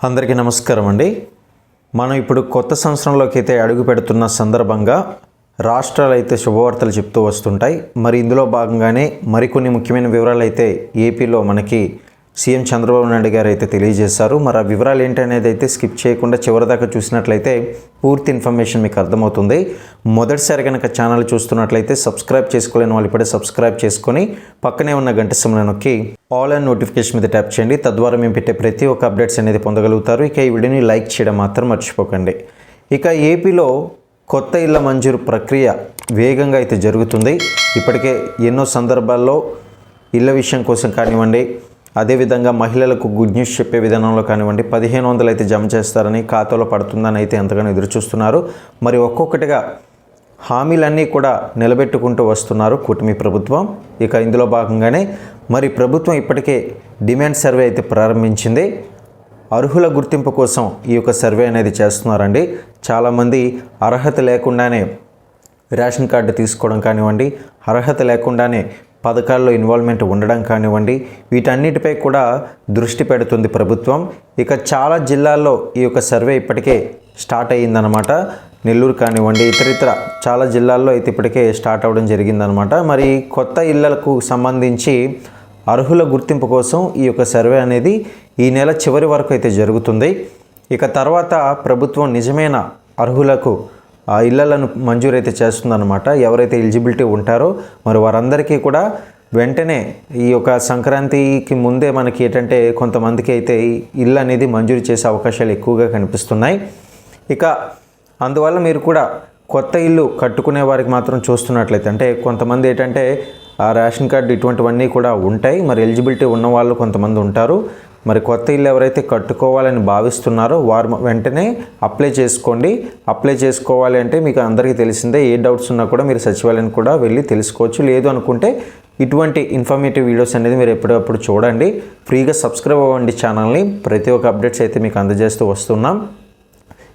అందరికీ నమస్కారం అండి. మనం ఇప్పుడు కొత్త సంవత్సరంలోకి అయితే అడుగు పెడుతున్న సందర్భంగా రాష్ట్రాలు అయితే శుభవార్తలు చెప్తూ వస్తుంటాయి. మరి ఇందులో భాగంగానే మరికొన్ని ముఖ్యమైన వివరాలు అయితే ఏపీలో మనకి సీఎం చంద్రబాబు నాయుడు గారు అయితే తెలియజేశారు. మరి ఆ వివరాలు ఏంటనేది అయితే స్కిప్ చేయకుండా చివరిదాకా చూసినట్లయితే పూర్తి ఇన్ఫర్మేషన్ మీకు అర్థమవుతుంది. మొదటిసారి కనుక ఛానల్ చూస్తున్నట్లయితే సబ్స్క్రైబ్ చేసుకోలేని వాళ్ళు ఇప్పుడే సబ్స్క్రైబ్ చేసుకొని పక్కనే ఉన్న గంట సమయంలో నొక్కి ఆల్ అండ్ నోటిఫికేషన్ మీద ట్యాప్ చేయండి. తద్వారా మేము పెట్టే ప్రతి ఒక్క అప్డేట్స్ అనేది పొందగలుగుతారు. ఇక ఈ వీడియోని లైక్ చేయడం మాత్రం మర్చిపోకండి. ఇక ఏపీలో కొత్త ఇళ్ళ మంజూరు ప్రక్రియ వేగంగా అయితే జరుగుతుంది. ఇప్పటికే ఎన్నో సందర్భాల్లో ఇళ్ళ విషయం కోసం కానివ్వండి అదేవిధంగా మహిళలకు గుడ్ న్యూస్ చెప్పే విధానంలో కానివ్వండి పదిహేను వందలు అయితే జమ చేస్తారని ఖాతాలో పడుతుందని అయితే ఎంతగానో ఎదురు చూస్తున్నారు. మరి ఒక్కొక్కటిగా హామీలన్నీ కూడా నిలబెట్టుకుంటూ వస్తున్నారు కూటమి ప్రభుత్వం. ఇక ఇందులో భాగంగానే మరి ప్రభుత్వం ఇప్పటికే డిమాండ్ సర్వే అయితే ప్రారంభించింది. అర్హుల గుర్తింపు కోసం ఈ యొక్క సర్వే అనేది చేస్తున్నారండి. చాలామంది అర్హత లేకుండానే రేషన్ కార్డు తీసుకోవడం కానివ్వండి అర్హత లేకుండానే పథకాల్లో ఇన్వాల్వ్మెంట్ ఉండడం కానివ్వండి వీటన్నిటిపై కూడా దృష్టి పెడుతుంది ప్రభుత్వం. ఇక చాలా జిల్లాల్లో ఈ యొక్క సర్వే ఇప్పటికే స్టార్ట్ అయ్యిందనమాట నెల్లూరు కానివ్వండి ఇతరితర చాలా జిల్లాల్లో అయితే ఇప్పటికే స్టార్ట్ అవ్వడం జరిగిందనమాట మరి కొత్త ఇళ్ళకు సంబంధించి అర్హుల గుర్తింపు కోసం ఈ యొక్క సర్వే అనేది ఈ నెల చివరి వరకు అయితే జరుగుతుంది. ఇక తర్వాత ప్రభుత్వం నిజమైన అర్హులకు ఇళ్ళను మంజూరైతే చేస్తుందన్నమాట. ఎవరైతే ఎలిజిబిలిటీ ఉంటారో మరి వారందరికీ కూడా వెంటనే ఈ యొక్క సంక్రాంతికి ముందే మనకి ఏంటంటే కొంతమందికి అయితే ఇల్లు అనేది మంజూరు చేసే అవకాశాలు ఎక్కువగా కనిపిస్తున్నాయి. ఇక అందువల్ల మీరు కూడా కొత్త ఇల్లు కట్టుకునే వారికి మాత్రం చూస్తున్నట్లయితే అంటే కొంతమంది ఏంటంటే ఆ రేషన్ కార్డు ఇటువంటివన్నీ కూడా ఉంటాయి. మరి ఎలిజిబిలిటీ ఉన్న వాళ్ళు కొంతమంది ఉంటారు. మరి కొత్త ఇల్లు ఎవరైతే కట్టుకోవాలని భావిస్తున్నారో వారు వెంటనే అప్లై చేసుకోండి. అప్లై చేసుకోవాలి అంటే మీకు అందరికీ తెలిసిందే ఏ డౌట్స్ ఉన్నా కూడా మీరు సచివాలయం కూడా వెళ్ళి తెలుసుకోవచ్చు. లేదు అనుకుంటే ఇటువంటి ఇన్ఫర్మేటివ్ వీడియోస్ అనేది మీరు ఎప్పుడప్పుడు చూడండి. ఫ్రీగా సబ్స్క్రైబ్ అవ్వండి ఛానల్ని. ప్రతి ఒక్క అప్డేట్స్ అయితే మీకు అందజేస్తూ వస్తున్నాం.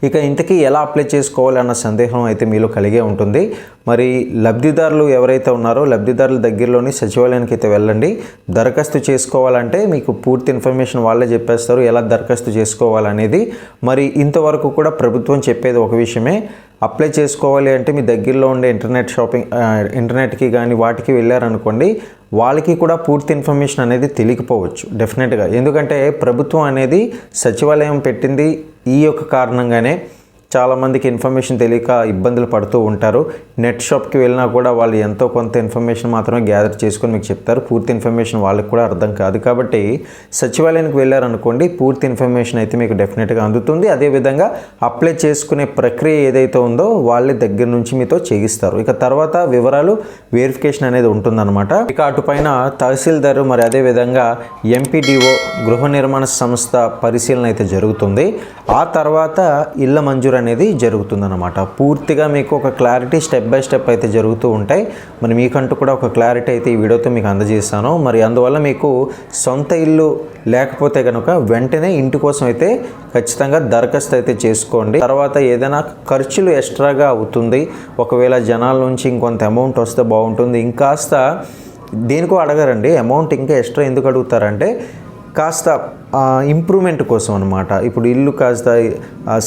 ఇక ఇంతకీ ఎలా అప్లై చేసుకోవాలి అన్న సందేహం అయితే మీలో కలిగే ఉంటుంది. మరి లబ్ధిదారులు ఎవరైతే ఉన్నారో లబ్ధిదారుల దగ్గరలోని సచివాలయానికి అయితే వెళ్ళండి. దరఖాస్తు చేసుకోవాలంటే మీకు పూర్తి ఇన్ఫర్మేషన్ వాళ్ళే చెప్పేస్తారు. ఎలా దరఖాస్తు చేసుకోవాలనేది. మరి ఇంతవరకు కూడా ప్రభుత్వం చెప్పేది ఒక విషయమే. అప్లై చేసుకోవాలి అంటే మీ దగ్గరలో ఉండే ఇంటర్నెట్ షాపింగ్ ఇంటర్నెట్కి కానీ వాటికి వెళ్ళారనుకోండి వాళ్ళకి కూడా పూర్తి ఇన్ఫర్మేషన్ అనేది తెలియకపోవచ్చు డెఫినెట్గా ఎందుకంటే ప్రభుత్వం అనేది సచివాలయం పెట్టింది ఈ యొక్క కారణంగానే. చాలామందికి ఇన్ఫర్మేషన్ తెలియక ఇబ్బందులు పడుతూ ఉంటారు. నెట్ షాప్కి వెళ్ళినా కూడా వాళ్ళు ఎంతో కొంత ఇన్ఫర్మేషన్ మాత్రమే గ్యాదర్ చేసుకొని మీకు చెప్తారు. పూర్తి ఇన్ఫర్మేషన్ వాళ్ళకి కూడా అర్థం కాదు. కాబట్టి సచివాలయానికి వెళ్ళారనుకోండి పూర్తి ఇన్ఫర్మేషన్ అయితే మీకు డెఫినెట్గా అందుతుంది. అదేవిధంగా అప్లై చేసుకునే ప్రక్రియ ఏదైతే ఉందో వాళ్ళ దగ్గర నుంచి మీతో చేయిస్తారు. ఇక తర్వాత వివరాలు వెరిఫికేషన్ అనేది ఉంటుందన్నమాట. ఇక అటుపైన తహసీల్దారు మరి అదేవిధంగా ఎంపీడీఓ గృహ నిర్మాణ సంస్థ పరిశీలన అయితే జరుగుతుంది. ఆ తర్వాత ఇళ్ళ మంజూరు అనేది జరుగుతుందన్నమాట. పూర్తిగా మీకు ఒక క్లారిటీ స్టెప్ బై స్టెప్ అయితే జరుగుతూ ఉంటాయి. మరి మీకంటూ కూడా ఒక క్లారిటీ అయితే ఈ వీడియోతో మీకు అందజేస్తాను. మరి అందువల్ల మీకు సొంత ఇల్లు లేకపోతే కనుక వెంటనే ఇంటి కోసం అయితే ఖచ్చితంగా దరఖాస్తు అయితే చేసుకోండి. తర్వాత ఏదైనా ఖర్చులు ఎక్స్ట్రాగా అవుతుంది. ఒకవేళ జనాల నుంచి ఇంకొంత అమౌంట్ వస్తే బాగుంటుంది. ఇంకాస్త దేనికో అడగరండి. అమౌంట్ ఇంకా ఎక్స్ట్రా ఎందుకు అడుగుతారంటే కాస్త ఇంప్రూవ్మెంట్ కోసం అనమాట ఇప్పుడు ఇల్లు కాస్త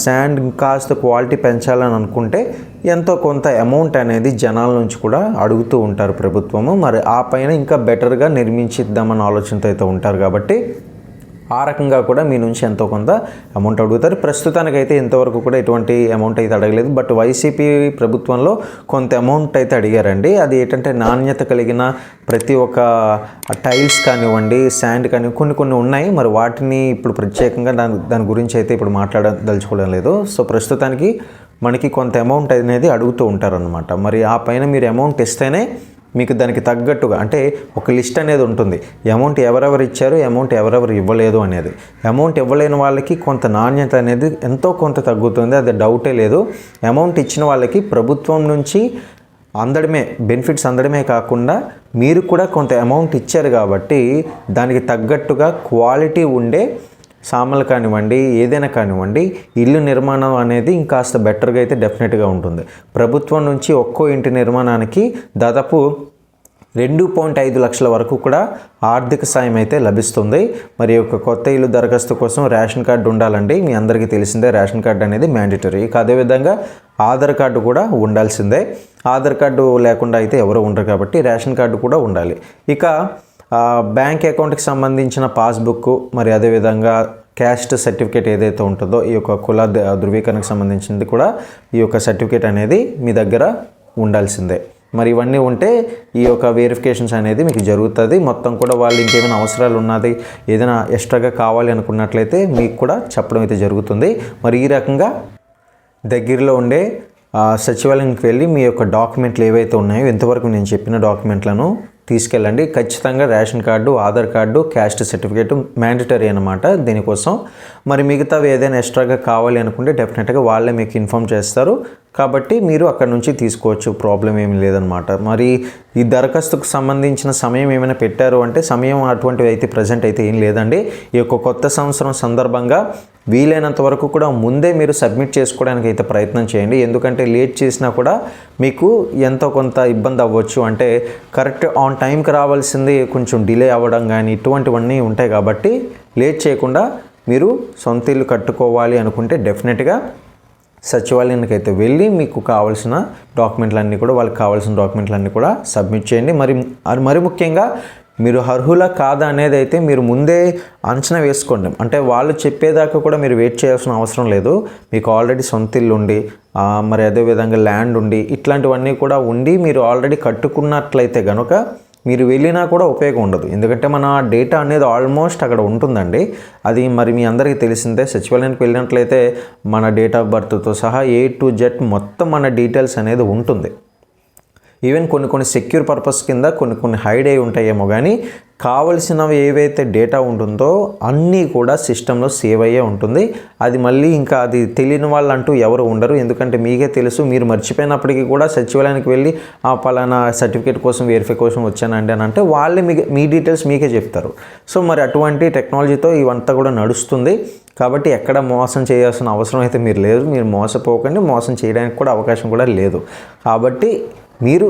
శాండ్ కాస్త క్వాలిటీ పెంచాలని అనుకుంటే ఎంతో కొంత అమౌంట్ అనేది జనాల నుంచి కూడా అడుగుతూ ఉంటారు ప్రభుత్వము. మరి ఆ పైన ఇంకా బెటర్గా నిర్మించిద్దామన్న ఆలోచనతో అయితే ఉంటారు కాబట్టి ఆ రకంగా కూడా మీ నుంచి ఎంతో కొంత అమౌంట్ అడుగుతారు. ప్రస్తుతానికైతే ఇంతవరకు కూడా ఎటువంటి అమౌంట్ అయితే అడగలేదు. బట్ వైసీపీ ప్రభుత్వంలో కొంత అమౌంట్ అయితే అడిగారండి. అది ఏంటంటే నాణ్యత కలిగిన ప్రతి ఒక్క టైల్స్ కానివ్వండి శాండ్ కానీ కొన్ని కొన్ని ఉన్నాయి. మరి వాటిని ఇప్పుడు ప్రత్యేకంగా దాని దాని గురించి అయితే ఇప్పుడు మాట్లాడదలుచుకోవడం లేదు. సో ప్రస్తుతానికి మనకి కొంత అమౌంట్ అనేది అడుగుతూ ఉంటారనమాట మరి ఆ పైన మీరు అమౌంట్ ఇస్తేనే మీకు దానికి తగ్గట్టుగా అంటే ఒక లిస్ట్ అనేది ఉంటుంది. అమౌంట్ ఎవరెవరు ఇచ్చారు అమౌంట్ ఎవరెవరు ఇవ్వలేదు అనేది. అమౌంట్ ఇవ్వలేని వాళ్ళకి కొంత నాణ్యత అనేది ఎంతో కొంత తగ్గుతుంది అది డౌటే లేదు. అమౌంట్ ఇచ్చిన వాళ్ళకి ప్రభుత్వం నుంచి అందడమే బెనిఫిట్స్ అందడమే కాకుండా మీరు కూడా కొంత అమౌంట్ ఇచ్చారు కాబట్టి దానికి తగ్గట్టుగా క్వాలిటీ ఉండే సామాన్లు కానివ్వండి ఏదైనా కానివ్వండి ఇల్లు నిర్మాణం అనేది ఇంకాస్త బెటర్గా అయితే డెఫినెట్గా ఉంటుంది. ప్రభుత్వం నుంచి ఒక్కో ఇంటి నిర్మాణానికి దాదాపు రెండు పాయింట్ ఐదు లక్షల వరకు కూడా ఆర్థిక సాయం అయితే లభిస్తుంది. మరి ఒక యొక్క కొత్త ఇల్లు దరఖాస్తు కోసం రేషన్ కార్డు ఉండాలండి. మీ అందరికీ తెలిసిందే రేషన్ కార్డు అనేది మ్యాండేటరీ ఇక అదేవిధంగా ఆధార్ కార్డు కూడా ఉండాల్సిందే. ఆధార్ కార్డు లేకుండా అయితే ఎవరు ఉండరు కాబట్టి రేషన్ కార్డు కూడా ఉండాలి. ఇక బ్యాంక్ అకౌంట్కి సంబంధించిన పాస్బుక్ మరి అదేవిధంగా క్యాస్ట్ సర్టిఫికేట్ ఏదైతే ఉంటుందో ఈ యొక్క కుల ధృవీకరణకు సంబంధించింది కూడా ఈ యొక్క సర్టిఫికేట్ అనేది మీ దగ్గర ఉండాల్సిందే. మరి ఇవన్నీ ఉంటే ఈ యొక్క వెరిఫికేషన్స్ అనేది మీకు జరుగుతుంది. మొత్తం కూడా వాళ్ళు ఇంకేమైనా అవసరాలు ఉన్నది ఏదైనా ఎక్స్ట్రాగా కావాలి అనుకున్నట్లయితే మీకు కూడా చెప్పడం అయితే జరుగుతుంది. మరి ఈ రకంగా దగ్గరలో ఉండే సచివాలయానికి వెళ్ళి మీ యొక్క డాక్యుమెంట్లు ఏవైతే ఉన్నాయో ఇంతవరకు నేను చెప్పిన డాక్యుమెంట్లను తీసుకెళ్ళండి. ఖచ్చితంగా ration card Aadhaar card caste certificate mandatory అనమాట దీనికోసం. మరి మిగతావి ఏదైనా ఎక్స్ట్రాగా కావాలి అనుకుంటే డెఫినెట్గా వాళ్ళే మీకు ఇన్ఫామ్ చేస్తారు. కాబట్టి మీరు అక్కడ నుంచి తీసుకోవచ్చు. ప్రాబ్లం ఏమి లేదనమాట మరి ఈ దరఖాస్తుకు సంబంధించిన సమయం ఏమైనా పెట్టారు అంటే సమయం అటువంటివి అయితే ప్రజెంట్ అయితే ఏం లేదండి. ఈ యొక్క కొత్త సంవత్సరం సందర్భంగా వీలైనంత వరకు కూడా ముందే మీరు సబ్మిట్ చేసుకోవడానికి అయితే ప్రయత్నం చేయండి. ఎందుకంటే లేట్ చేసినా కూడా మీకు ఎంతో కొంత ఇబ్బంది అవ్వచ్చు. అంటే కరెక్ట్ ఆన్ టైంకి రావాల్సింది కొంచెం డిలే అవ్వడం కానీ ఇటువంటివన్నీ ఉంటాయి కాబట్టి లేట్ చేయకుండా మీరు సొంత ఇల్లు కట్టుకోవాలి అనుకుంటే డెఫినెట్గా సచివాలయానికి అయితే వెళ్ళి మీకు కావాల్సిన డాక్యుమెంట్లన్నీ కూడా వాళ్ళకి కావాల్సిన డాక్యుమెంట్లన్నీ కూడా సబ్మిట్ చేయండి. మరి మరి ముఖ్యంగా మీరు అర్హులా కాదా అనేది అయితే మీరు ముందే అంచనా వేసుకోండి. అంటే వాళ్ళు చెప్పేదాకా కూడా మీరు వెయిట్ చేయాల్సిన అవసరం లేదు. మీకు ఆల్రెడీ సొంత ఇల్లు ఉండి మరి అదేవిధంగా ల్యాండ్ ఉండి ఇట్లాంటివన్నీ కూడా ఉండి మీరు ఆల్రెడీ కట్టుకున్నట్లయితే కనుక మీరు వెళ్ళినా కూడా ఉపయోగం ఉండదు. ఎందుకంటే మన డేటా అనేది ఆల్మోస్ట్ అక్కడ ఉంటుందండి. అది మరి మీ అందరికీ తెలిసిందే. సచివాలయానికి వెళ్ళినట్లయితే మన డేట్ ఆఫ్ బర్త్తో సహా ఏ టు జెడ్ మొత్తం మన డీటెయిల్స్ అనేది ఉంటుంది. ఈవెన్ కొన్ని కొన్ని సెక్యూర్ పర్పస్ కింద కొన్ని కొన్ని హైడ్ అయి ఉంటాయేమో కానీ కావలసినవి ఏవైతే డేటా ఉంటుందో అన్నీ కూడా సిస్టంలో సేవ్ అయ్యే ఉంటుంది. అది మళ్ళీ ఇంకా అది తెలియని వాళ్ళు అంటూ ఎవరు ఉండరు. ఎందుకంటే మీకే తెలుసు మీరు మర్చిపోయినప్పటికీ కూడా సచివాలయానికి వెళ్ళి ఆ పలానా సర్టిఫికేట్ కోసం వెరిఫై కోసం వచ్చానండి అని అంటే వాళ్ళే మీ మీ డీటెయిల్స్ మీకే చెప్తారు. సో మరి అటువంటి టెక్నాలజీతో ఇవంతా కూడా నడుస్తుంది. కాబట్టి ఎక్కడ మోసం చేయాల్సిన అవసరం అయితే మీరు లేదు. మీరు మోసపోకండి. మోసం చేయడానికి కూడా అవకాశం కూడా లేదు. కాబట్టి మీరు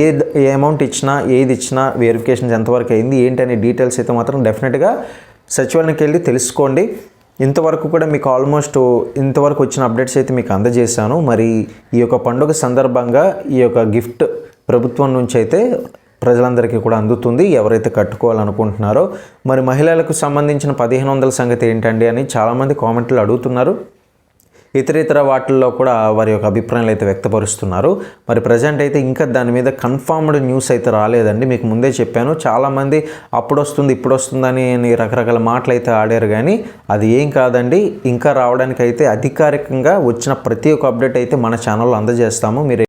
ఏ ఏ అమౌంట్ ఇచ్చినా ఏది ఇచ్చినా వెరిఫికేషన్స్ ఎంతవరకు అయింది ఏంటి అనే డీటెయిల్స్ అయితే మాత్రం డెఫినెట్గా సచివాలయానికి వెళ్ళి తెలుసుకోండి. ఇంతవరకు కూడా మీకు ఆల్మోస్ట్ ఇంతవరకు వచ్చిన అప్డేట్స్ అయితే మీకు అందజేశాను. మరి ఈ యొక్క పండుగ సందర్భంగా ఈ యొక్క గిఫ్ట్ ప్రభుత్వం నుంచి అయితే ప్రజలందరికీ కూడా అందుతుంది. ఎవరైతే కట్టుకోవాలనుకుంటున్నారో మరి మహిళలకు సంబంధించిన పదిహేను వందల సంగతి ఏంటండి అని చాలామంది కామెంట్లు అడుగుతున్నారు. ఇతర ఇతర వాటిల్లో కూడా వారి యొక్క అభిప్రాయాలు అయితే వ్యక్తపరుస్తున్నారు. మరి ప్రజెంట్ అయితే ఇంకా దాని మీద కన్ఫర్మ్డ్ న్యూస్ అయితే రాలేదండి. మీకు ముందే చెప్పాను. చాలామంది అప్పుడు వస్తుంది ఇప్పుడు వస్తుందని అని రకరకాల మాటలు అయితే ఆడారు కానీ అది ఏం కాదండి. ఇంకా రావడానికి అయితే అధికారికంగా వచ్చిన ప్రతి ఒక్క అప్డేట్ అయితే మన ఛానల్లో అందజేస్తాము. మీరు